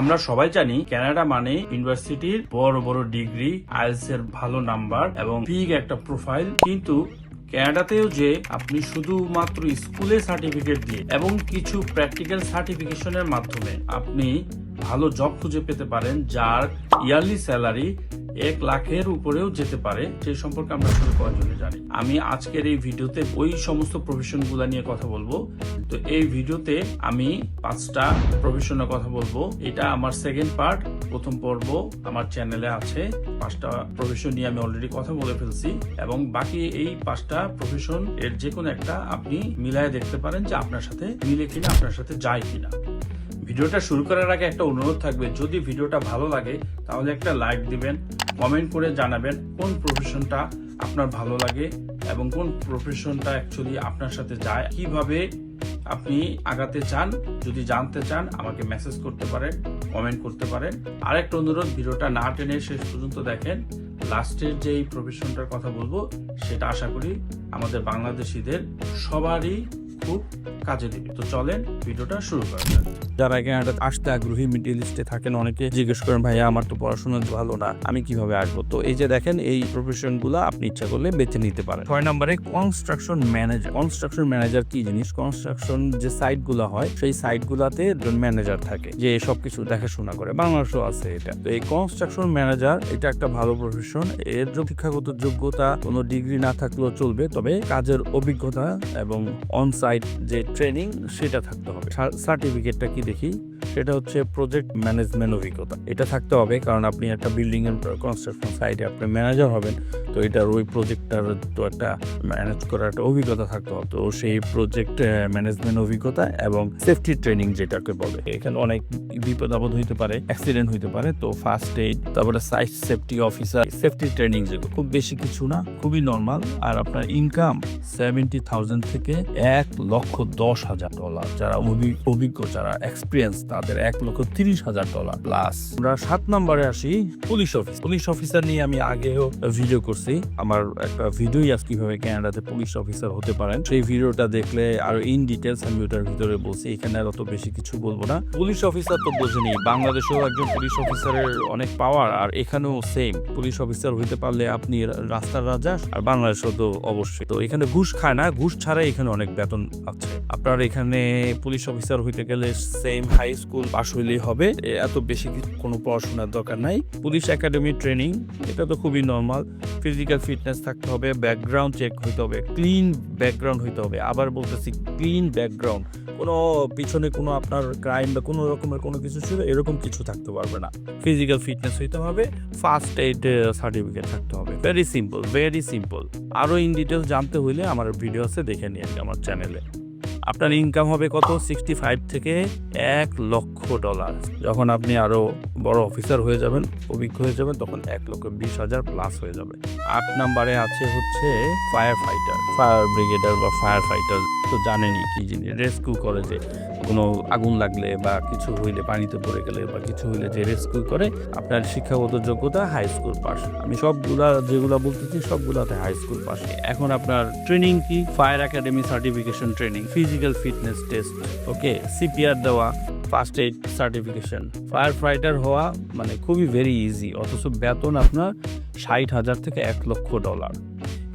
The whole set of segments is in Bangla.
আমরা সবাই জানি কানাডা মানে ইউনিভার্সিটির বড় বড় ডিগ্রি, আইএলস এর ভালো নাম্বার এবং বিগ একটা প্রোফাইল। কিন্তু ক্যানাডাতেও যে আপনি শুধুমাত্র স্কুলে সার্টিফিকেট দিয়ে এবং কিছু প্র্যাকটিক্যাল সার্টিফিকেশনের মাধ্যমে আপনি ভালো জব খুঁজে পেতে পারেন যার ইয়ারলি স্যালারি এক লাখের উপরেও যেতে পারে, সেই সম্পর্কে আমরা করার জন্য জানি আমি আজকের এই ভিডিওতে ওই সমস্ত প্রফেশনগুলা নিয়ে কথা বলব। তো এই ভিডিওতে আমি পাঁচটা প্রফেশনের কথা বলব। এটা আমার সেকেন্ড পার্ট প্রথম পর্ব আমার চ্যানেলে আছে। পাঁচটা প্রফেশন নিয়ে আমি অলরেডি কথা বলে ফেলছি এবং বাকি এই পাঁচটা প্রফেশন এর যে কোনো একটা আপনি মিলায় দেখতে পারেন যে আপনার সাথে মিলে কিনা, আপনার সাথে যায় কিনা। ভিডিওটা শুরু করার আগে একটা অনুরোধ থাকবে, যদি ভিডিওটা ভালো লাগে, তাহলে একটা লাইক দিবেন কমেন্ট করে জানাবেন কোন প্রফেশনটা আপনার ভালো লাগে এবং কোন প্রফেশনটা অ্যাকচুয়ালি আপনার সাথে যায়। কীভাবে আপনি আগাতে চান, যদি জানতে চান, আমাকে মেসেজ করতে পারেন কমেন্ট করতে পারেন। আরেকটা অনুরোধ, ভিডিওটা না টেনে শেষ পর্যন্ত দেখেন। লাস্টের যে এই প্রফেশনটার কথা বলব, সেটা আশা করি আমাদের বাংলাদেশিদের সবারই খুব কাজে দিবে। তো চলেন, ভিডিওটা শুরু করা যাক। যারা কানাডাতে আসতে আগ্রহী মিডিল ইস্টে থাকেন, অনেকে জিজ্ঞেস করেন, ভাইয়া, আমার তো পড়াশোনা ভালো না, আমি কীভাবে আসব? তো এই যে দেখেন, এই প্রফেশন আপনি ইচ্ছা করলে বেছে নিতে পারেন। ছয় নম্বরে কনস্ট্রাকশন ম্যানেজার কনস্ট্রাকশন ম্যানেজার কি জিনিস? কনস্ট্রাকশন যে সাইট হয়, সেই সাইট গুলাতে একজন ম্যানেজার থাকে, যে সবকিছু দেখাশোনা করে। বাংলাদেশও আছে এটা। তো এই কনস্ট্রাকশন ম্যানেজার এটা একটা ভালো প্রফেশন এর শিক্ষাগত যোগ্যতা, কোনো ডিগ্রি না থাকলেও চলবে, তবে কাজের অভিজ্ঞতা এবং অন সাইট যে ট্রেনিং সেটা থাকতে হবে। সার্টিফিকেটটা কি দেখি সেটা হচ্ছে প্রজেক্ট ম্যানেজমেন্ট অভিজ্ঞতা। এটা থাকতে হবে, কারণ আপনি একটা বিল্ডিং এর কনস্ট্রাকশন সাইটে আপনি ম্যানেজার হবেন, তো এটার ওই প্রজেক্টটার তো একটা ম্যানেজ করার একটা অভিজ্ঞতা থাকতে হবে। তো সেই প্রজেক্ট ম্যানেজমেন্ট অভিজ্ঞতা এবং সেফটি ট্রেনিং যেটাকে বলে। এখানে অনেক বিপদ আপদ হইতে পারে অ্যাক্সিডেন্ট হইতে পারে, তো ফার্স্ট এইড তারপরে site safety officer safety training যেগুলো। খুব বেশি কিছু না, খুবই নর্মাল আর আপনার ইনকাম সেভেন্টি থাউজেন্ড থেকে এক লক্ষ দশ হাজার ডলার যারা অভি- অভিজ্ঞ, যারা এক্সপিরিয়েন্স তাদের এক লক্ষ তিরিশ হাজার ডলার প্লাস আমরা সাত নম্বরে আসি পুলিশ অফিস পুলিশ অফিসার নিয়ে আমি আগেও ভিডিও করছি। আমার একটা ভিডিওই আজ কীভাবে কানাডাতে পুলিশ অফিসার হতে পারেন। সেই ভিডিওটা দেখলে আর ইন ডিটেলস আমি ওটার ভিতরে বলছি। এখানে আর অত বেশি কিছু বলব না। পুলিশ অফিসার তো বোঝেনি, বাংলাদেশেও একজন পুলিশ অফিসারের অনেক পাওয়ার আর এখানেও সেম পুলিশ অফিসার হইতে পারলে আপনি রাস্তার রাজা আর বাংলাদেশেও তো অবশ্যই। তো এখানে ঘুষ খায় না, ঘুষ ছাড়াই এখানে অনেক বেতন আছে। আপনার এখানে পুলিশ অফিসার হইতে গেলে সেম হাই স্কুল পাশ হইলেই হবে। এত বেশি কোনো পড়াশোনার দরকার নাই। পুলিশ একাডেমি ট্রেনিং, এটা তো খুবই নর্মাল ফিজিক্যাল ফিটনেস থাকতে হবে ব্যাকগ্রাউন্ড চেক হইতে হবে ক্লিন ব্যাকগ্রাউন্ড হইতে হবে। আবার বলতেছি ক্লিন ব্যাকগ্রাউন্ড কোনো পিছনে কোনো আপনার ক্রাইম বা কোনো রকমের কোনো কিছু ছিল, এরকম কিছু থাকতে পারবে না। ফিজিক্যাল ফিটনেস হইতে হবে ফার্স্ট এইড সার্টিফিকেট থাকতে হবে। ভেরি সিম্পল ভেরি সিম্পল আরও ইন ডিটেলস জানতে হইলে আমার ভিডিও আছে, দেখে নিন আমার চ্যানেলে আপনার ইনকাম হবে কত? সিক্সটি ফাইভ থেকে এক লক্ষ ডলার যখন আপনি আরও বড় অফিসার হয়ে যাবেন, অভিজ্ঞ হয়ে যাবেন, তখন এক লক্ষ বিশ হাজার প্লাস হয়ে যাবে। আট নাম্বারে আছে হচ্ছে ফায়ার ফাইটার ফায়ার ব্রিগেডার বা ফায়ার ফাইটার তো জানেনি কি জিনিস রেস্কিউ করে যে কোনো আগুন লাগলে বা কিছু হইলে, পানিতে পড়ে গেলে বা কিছু হইলে যে রেস্কিউ করে, আপনার শিক্ষাগত যোগ্যতা হাই স্কুল পাস আমি সবগুলা, যেগুলা বলতেছি, সবগুলাতে হাই স্কুল পাস এখন আপনার ট্রেনিং কি? Fire academy certification training physical fitness test okay CPR দেওয়া first aid certification firefighter হওয়া মানে খুবই ভেরি ইজি অথচ বেতন আপনার ষাট হাজার থেকে এক লক্ষ ডলার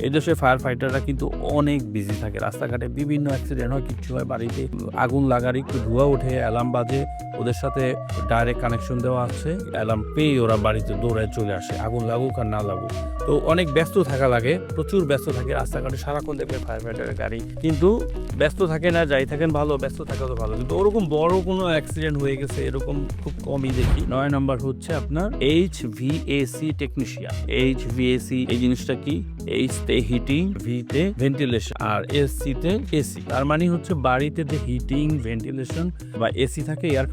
এই দেশে ফায়ার ফাইটাররা কিন্তু অনেক বিজি থাকে। রাস্তাঘাটে বিভিন্ন অ্যাক্সিডেন্ট হয় কিছু হয়, বাড়িতে আগুন লাগার একটু ধোঁয়া ওঠে অ্যালার্ম বাজে। ওদের সাথে ডাইরেক্ট কানেকশন দেওয়া আছে। অ্যালার্ম পেয়ে ওরা বাড়িতে দৌড়ায় চলে আসে, আগুন লাগুক আর না লাগুক। তো অনেক ব্যস্ত থাকা লাগে, প্রচুর ব্যস্ত থাকে রাস্তাঘাটে, সারাক্ষণ দেখবে ফায়ার ফাইটারের গাড়ি। কিন্তু ব্যস্ত থাকে না, যাই থাকেন ভালো, ব্যস্ত থাকা তো ভালো। কিন্তু ওরকম বড় কোনো অ্যাক্সিডেন্ট হয়ে গেছে, এরকম খুব কমই দেখি। নয় নাম্বার হচ্ছে আপনার H VAC technician H VAC এই জিনিসটা কি? এইচ তে হিটিং ভি তে ভেন্টিলেশন আর এস তে এসি তার মানে হচ্ছে বাড়িতে যে হিটিং ভেন্টিলেশন বা এসি থাকে এয়ার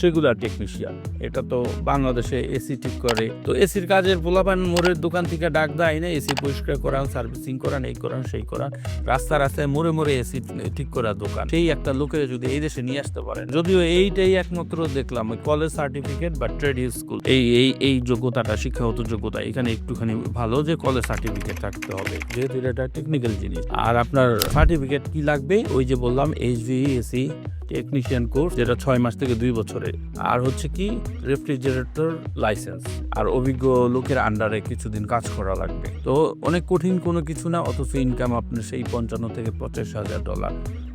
সেগুলার টেকনিশিয়ান এটা তো বাংলাদেশে এসি ঠিক করে। তো এসির কাজের পোলাপান মোড়ের দোকান থেকে ডাক দেয় না এসি পরিষ্কার করান, সার্ভিসিং করান, এই করান, সেই করান। রাস্তা রাস্তায় মোড়ে মোড়ে এসি ঠিক করা দোকান। সেই একটা লোকের যদি এই দেশে নিয়ে আসতে পারেন যদিও এইটাই একমাত্র দেখলাম কলেজ সার্টিফিকেট বা ট্রেড স্কুল এই এই এই যোগ্যতাটা, শিক্ষাগত যোগ্যতা, এখানে একটুখানি ভালো যে কলেজ সার্টিফিকেট থাকতে হবে, যেহেতু এটা টেকনিক্যাল জিনিস। আর আপনার সার্টিফিকেট কি লাগবে? ওই যে বললাম এইচভিএসি টেকনিশিয়ান কোর্স যেটা ছয় মাস থেকে দুই বছরের আর হচ্ছে কি রেফ্রিজারেটর লাইসেন্স আর অভিজ্ঞ লোকের আন্ডারে কিছুদিন কাজ করা লাগবে। তো অনেক কঠিন কোনো কিছু না, অথচ ইনকাম আপনার সেই পঞ্চান্ন থেকে পঁচাশ হাজার ডলার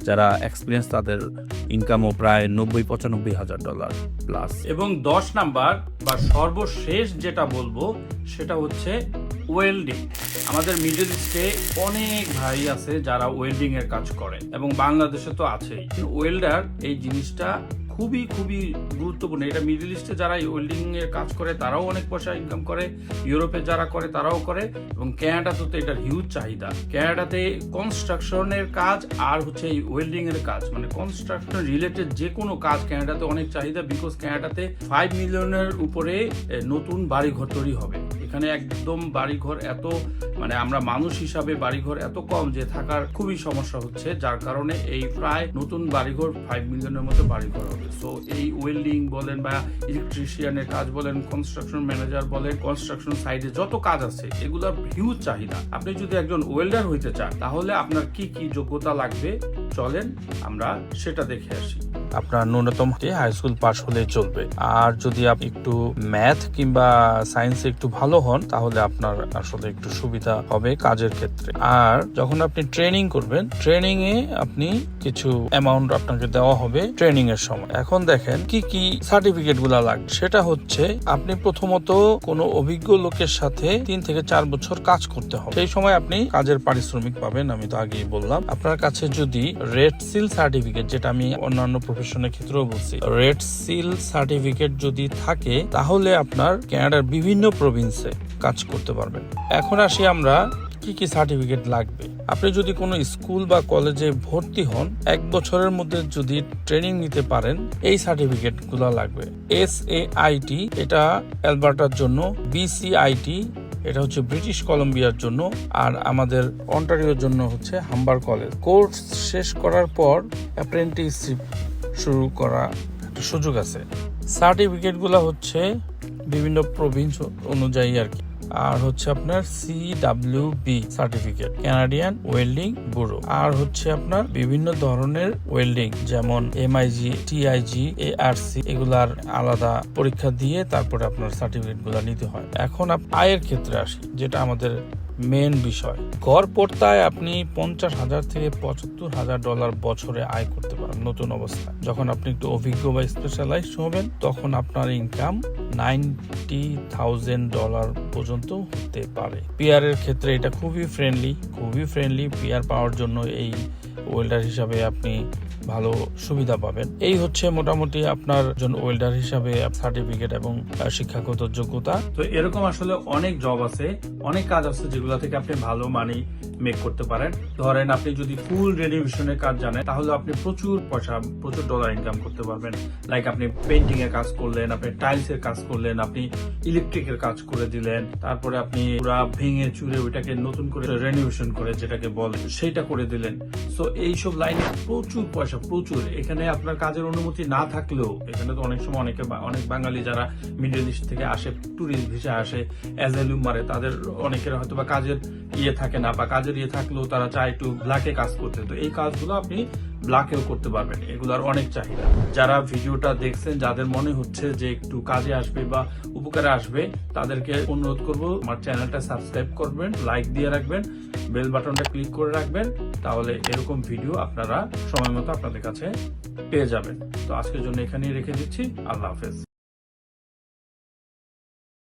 যারা এক্সপিরিয়েন্স তাদের ইনকামও প্রায় নব্বই, পঁচানব্বই হাজার ডলার প্লাস এবং দশ নাম্বার বা সর্বশেষ যেটা বলব, সেটা হচ্ছে ওয়েল্ডিং আমাদের মিডল ইস্টে অনেক ভাই আছে যারা ওয়েল্ডিং এর কাজ করে, এবং বাংলাদেশে তো আছেই। ওয়েল্ডার এই জিনিসটা খুবই খুবই গুরুত্বপূর্ণ। এটা মিডল ইস্টে যারা ওয়েল্ডিং এর কাজ করে, তারাও অনেক পয়সা ইনকাম করে। ইউরোপে যারা করে, তারাও করে। এবং ক্যানাডাতে তো এটার হিউজ চাহিদা। ক্যানাডাতে কনস্ট্রাকশনের কাজ আর হচ্ছে এই ওয়েল্ডিং এর কাজ। মানে কনস্ট্রাকশন রিলেটেড যে কোনো কাজ ক্যানাডাতে অনেক চাহিদা বিকজ ক্যানাডাতে ফাইভ মিলিয়নের উপরে নতুন বাড়ি ঘর তৈরি হবে। এখানে একদম বাড়িঘর এত মানে আমরা মানুষ হিসাবে বাড়িঘর এত কম যে থাকার খুবই সমস্যা হচ্ছে, যার কারণে এই প্রায় নতুন বাড়িঘর ফাইভ মিলিয়নের মতো বাড়িঘর হবে। সো এই ওয়েল্ডিং বলেন বা ইলেকট্রিশিয়ানের কাজ বলেন কনস্ট্রাকশন ম্যানেজার বলেন কনস্ট্রাকশন সাইডে যত কাজ আছে, এগুলোর হিউজ চাহিদা। আপনি যদি একজন ওয়েল্ডার হইতে চান, তাহলে আপনার কি কি যোগ্যতা লাগবে? চলেন আমরা সেটা দেখে আসি। আপনার ন্যূনতম হাই স্কুল পাশ হলে চলবে। আর যদি আপনি একটু ম্যাথ কিংবা সায়েন্সে একটু ভালো হন, তাহলে আপনার আসলে একটু সুবিধা হবে কাজের ক্ষেত্রে। আর যখন আপনি ট্রেনিং করবেন ট্রেনিং এ আপনি কিছু অ্যামাউন্ট আপনাকে দেওয়া হবে ট্রেনিং এর সময়। এখন দেখেন কি কি সার্টিফিকেটগুলা লাগবে। সেটা হচ্ছে আপনি প্রথমত কোনো অভিজ্ঞ লোকের সাথে তিন থেকে চার বছর কাজ করতে হবে। সেই সময় আপনি কাজের পারিশ্রমিক পাবেন, আমি তো আগেই বললাম। আপনার কাছে যদি রেড সিল সার্টিফিকেট যেটা আমি অন্যান্য প্রফেশনের ক্ষেত্রেও বলছি। রেড সিল সার্টিফিকেট যদি থাকে, তাহলে আপনার ক্যানাডার বিভিন্ন প্রভিন্সে কাজ করতে পারবেন। এখন আসি আমরা, কি কি সার্টিফিকেট লাগবে? আপনি যদি কোনো স্কুল বা কলেজে ভর্তি হন, এক বছরের মধ্যে যদি ট্রেনিং নিতে পারেন, এই সার্টিফিকেটগুলো লাগবে এস এ আইটি এটা অ্যালবার্টার জন্য বিসিআইটি এটা হচ্ছে ব্রিটিশ কলম্বিয়ার জন্য, আর আমাদের অন্টারিওর জন্য হচ্ছে হাম্বার কলেজ কোর্স শেষ করার পর অ্যাপ্রেন্টিসশিপ শুরু করা একটা সুযোগ আছে। সার্টিফিকেটগুলো হচ্ছে বিভিন্ন প্রভিন্স অনুযায়ী আর কি। আর হচ্ছে আপনার C W B certificate Canadian welding bureau আর হচ্ছে আপনার বিভিন্ন ধরনের ওয়েল্ডিং যেমন M I G T I G MIG TIG ARC এগুলার আলাদা পরীক্ষা দিয়ে তারপরে আপনার সার্টিফিকেটগুলা নিতে হয়। এখন আয়ের ক্ষেত্রে আসি, যেটা আমাদের মেন বিষয়। ঘর পড়তায় আপনি পঞ্চাশ হাজার থেকে পঁচাত্তর হাজার ডলার বছরে আয় করতে পারেন নতুন অবস্থায়। যখন আপনি একটু অভিজ্ঞ বা স্পেশালাইজ হবেন, তখন আপনার ইনকাম নাইনটি থাউজেন্ড ডলার পর্যন্ত হতে পারে। পিয়ারের ক্ষেত্রে এটা খুবই ফ্রেন্ডলি খুবই ফ্রেন্ডলি পিয়ার পাওয়ার জন্য এই ওয়েল্ডার হিসাবে আপনি ভালো সুবিধা পাবেন। এই হচ্ছে মোটামুটি আপনার জন্য ওয়েল্ডার হিসাবে সার্টিফিকেট এবং শিক্ষাগত যোগ্যতা। তো এরকম আসলে অনেক জব আছে, অনেক কাজ আছে যেগুলো থেকে আপনি ভালো মানি মেক করতে পারেন। ধরেন আপনি যদি ফুল রেনোভেশনের কাজ জানেন, তাহলে আপনি প্রচুর পয়সা, প্রচুর ডলার ইনকাম করতে পারবেন। লাইক আপনি পেন্টিং এর কাজ করলেন, আপনি টাইলস এর কাজ করলেন, আপনি ইলেকট্রিকের কাজ করে দিলেন, তারপরে আপনি পুরা ভেঙে চুরে ওইটাকে নতুন করে রেনোভেশন করে যেটাকে বলে সেটা করে দিলেন। সো এইসব লাইনে প্রচুর পয়সা, প্রচুর। এখানে আপনার কাজের অনুমতি না থাকলেও, এখানে তো অনেক সময় অনেকে অনেক বাঙালি যারা মিডল ইস্ট থেকে আসে ট্যুরিস্ট ভিসা আসে অ্যাজেলুম মারে, তাদের অনেকের হয়তো বা কাজের ইয়ে থাকে না বা কাজের ইয়ে থাকলেও তারা চায় একটু ব্ল্যাকে কাজ করতে। তো এই কাজগুলো আপনি ব্ল্যাকেও করতে পারবেন। এগুলার অনেক চাহিদা। যারা ভিডিওটা দেখছেন, যাদের মনে হচ্ছে যে একটু কাজে আসবে বা উপকারে আসবে, তাদেরকে অনুরোধ করব, আমার চ্যানেলটা সাবস্ক্রাইব করবেন লাইক দিয়ে রাখবেন বেল বাটনটা ক্লিক করে রাখবেন। তাহলে এরকম ভিডিও আপনারা সময় মতো আপনাদের কাছে পেয়ে যাবেন। তো আজকের জন্য এখানেই রেখে দিচ্ছি। আল্লাহ হাফেজ।